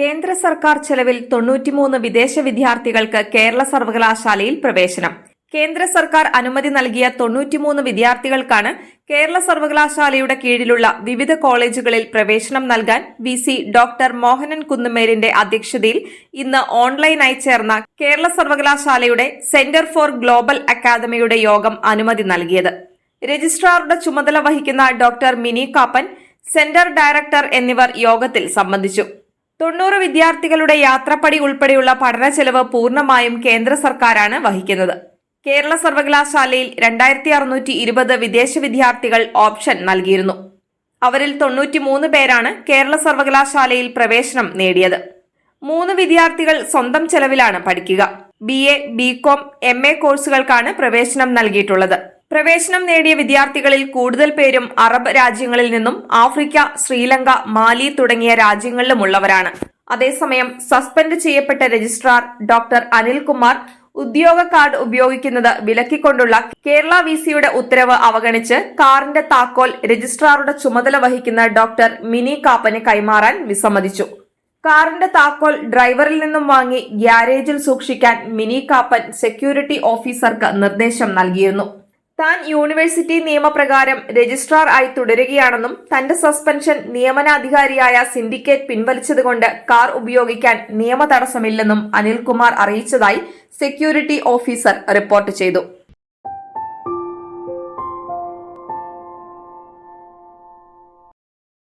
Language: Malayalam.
കേന്ദ്ര സർക്കാർ ചെലവിൽ തൊണ്ണൂറ്റിമൂന്ന് വിദേശ വിദ്യാർത്ഥികൾക്ക് കേരള സർവകലാശാലയിൽ പ്രവേശനം. കേന്ദ്ര സർക്കാർ അനുമതി നൽകിയ തൊണ്ണൂറ്റിമൂന്ന് വിദ്യാർത്ഥികൾക്കാണ് കേരള സർവകലാശാലയുടെ കീഴിലുള്ള വിവിധ കോളേജുകളിൽ പ്രവേശനം നൽകാൻ വി സി ഡോക്ടർ മോഹനൻ കുന്നുമേരിന്റെ അധ്യക്ഷതയിൽ ഇന്ന് ഓൺലൈനായി ചേർന്ന കേരള സർവകലാശാലയുടെ സെന്റർ ഫോർ ഗ്ലോബൽ അക്കാദമിയുടെ യോഗം അനുമതി നൽകിയത്. രജിസ്ട്രാറുടെ ചുമതല വഹിക്കുന്ന doctor Mini Kappan centre director എന്നിവർ യോഗത്തിൽ സംബന്ധിച്ചു. തൊണ്ണൂറ് വിദ്യാർത്ഥികളുടെ യാത്രപ്പടി ഉൾപ്പെടെയുള്ള പഠന ചെലവ് പൂർണമായും കേന്ദ്ര സർക്കാരാണ് വഹിക്കുന്നത്. കേരള സർവകലാശാലയിൽ രണ്ടായിരത്തി അറുന്നൂറ്റി ഇരുപത് വിദേശ വിദ്യാർത്ഥികൾ ഓപ്ഷൻ നൽകിയിരുന്നു. അവരിൽ തൊണ്ണൂറ്റിമൂന്ന് പേരാണ് കേരള സർവകലാശാലയിൽ പ്രവേശനം നേടിയത്. മൂന്ന് വിദ്യാർത്ഥികൾ സ്വന്തം ചെലവിലാണ് പഠിക്കുക. B A B com M A കോഴ്സുകൾക്കാണ് പ്രവേശനം നൽകിയിട്ടുള്ളത്. പ്രവേശനം നേടിയ വിദ്യാർത്ഥികളിൽ കൂടുതൽ പേരും അറബ് രാജ്യങ്ങളിൽ നിന്നും ആഫ്രിക്ക ശ്രീലങ്ക മാലി തുടങ്ങിയ രാജ്യങ്ങളിലുമുള്ളവരാണ്. അതേസമയം സസ്പെൻഡ് ചെയ്യപ്പെട്ട രജിസ്ട്രാർ ഡോക്ടർ അനിൽകുമാർ ഉദ്യോഗ കാർഡ് ഉപയോഗിക്കുന്നത് വിലക്കിക്കൊണ്ടുള്ള കേരള വി സിയുടെ ഉത്തരവ് അവഗണിച്ച് കാറിന്റെ താക്കോൽ രജിസ്ട്രാറുടെ ചുമതല വഹിക്കുന്ന ഡോക്ടർ മിനി കാപ്പന് കൈമാറാൻ വിസമ്മതിച്ചു. കാറിന്റെ താക്കോൽ ഡ്രൈവറിൽ നിന്നും വാങ്ങി ഗ്യാരേജിൽ സൂക്ഷിക്കാൻ മിനി കാപ്പൻ സെക്യൂരിറ്റി ഓഫീസർക്ക് നിർദ്ദേശം നൽകിയിരുന്നു. താൻ യൂണിവേഴ്സിറ്റി നിയമപ്രകാരം രജിസ്ട്രാർ ആയി തുടരുകയാണെന്നും തന്റെ സസ്പെൻഷൻ നിയമനാധികാരിയായ സിൻഡിക്കേറ്റ് പിൻവലിച്ചതുകൊണ്ട് കാർ ഉപയോഗിക്കാൻ നിയമ തടസ്സമില്ലെന്നും അനിൽകുമാർ അറിയിച്ചതായി സെക്യൂരിറ്റി ഓഫീസർ റിപ്പോർട്ട് ചെയ്തു